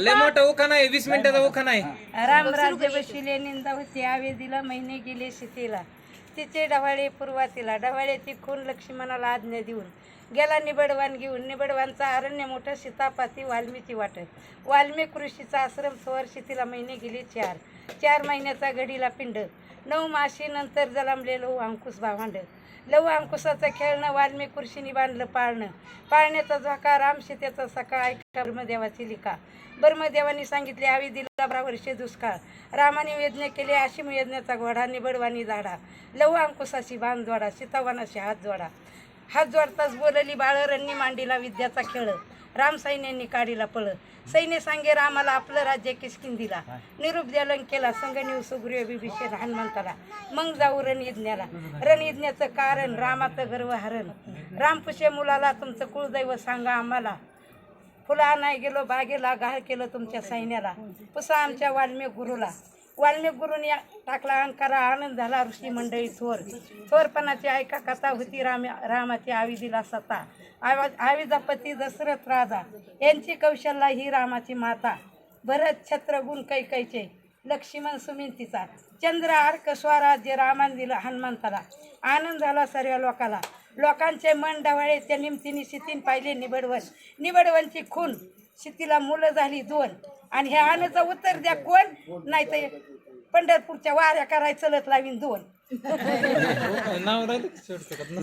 लय मोठा उखाणा आहे वीस मिनिटाचा उखाणा आहे राम राज्य बशिले निंदा होती आवेदीला महिने गेले सीतेला तिचे डवाळे पूर्वातीला. डवाळ्याची खून लक्ष्मणाला आज्ञा देऊन गेला निबडवान घेऊन. निबडवानचा अरण्य मोठं सीतापाती वाल्मीची वाटत. वाल्मिक ऋषीचा आश्रम स्वर शेतीला महिने गेले चार. चार महिन्याचा घडीला पिंड. नऊ माशीनंतर जलमलेलो अंकुश भावांड. लव अंकुशाचं खेळणं वाल्मी कुर्शीनी बांधलं पाळणं. पाळण्याचा झोका राम सीतेचा सकाळ ऐका ब्रह्मदेवाची लिखा. ब्रह्मदेवानी सांगितले आवी दिला बारा वर्षे दुष्काळ. रामाने यज्ञ केले आशिम यज्ञाचा घोडा निबडवानी झाडा लव अंकुशाशी बांध जोडा सीतावानाशी हात जोडा. हात जोडताच बोलली बाळ रन्नी मांडीला विद्याचा खेळ. राम सैन्यांनी काढीला पळ सैन्य सांगे रामाला आपलं राज्य किसकिन दिला. निरूप द्या लंकेला संग नेऊ सुग्रीव बिभीषण हनुमंताला. मग जाऊ रणयज्ञाला. रणयज्ञाचं कारण रामाचं गर्व हरण रामपुषे मुलाला तुमचं कुळदैव सांगा आम्हाला. फुला नाही गेलो बागेला गाळ केलं तुमच्या सैन्याला. पुसा आमच्या वाल्मिक गुरुला. वाल्मिक गुरुने टाकला अंकारा आनंद झाला ऋषी मंडळी थोर. थोरपणाची ऐका कथा होती राम रामाची आविधीला सता. आवाज आविजा पती दशरथ राजा. यांची कौशल्य ही रामाची माता. भरत छत्रगुण कैकैचे लक्ष्मण सुमिंतीचा. चंद्र अर्क स्वराज्य रामान दिलं हनुमंताला. आनंद झाला सर्व लोकाला. लोकांचे मन डवाळे त्या निमतीने शितीन पाहिले निबडवन निबडवनची खून. शितीला मुलं झाली दोन. आणि ह्या आण्याचं उत्तर द्या कोण? नाही तर पंढरपूरच्या वाऱ्या करायला चलत लावीन दोन. नाव राहिलं का शेवटचं?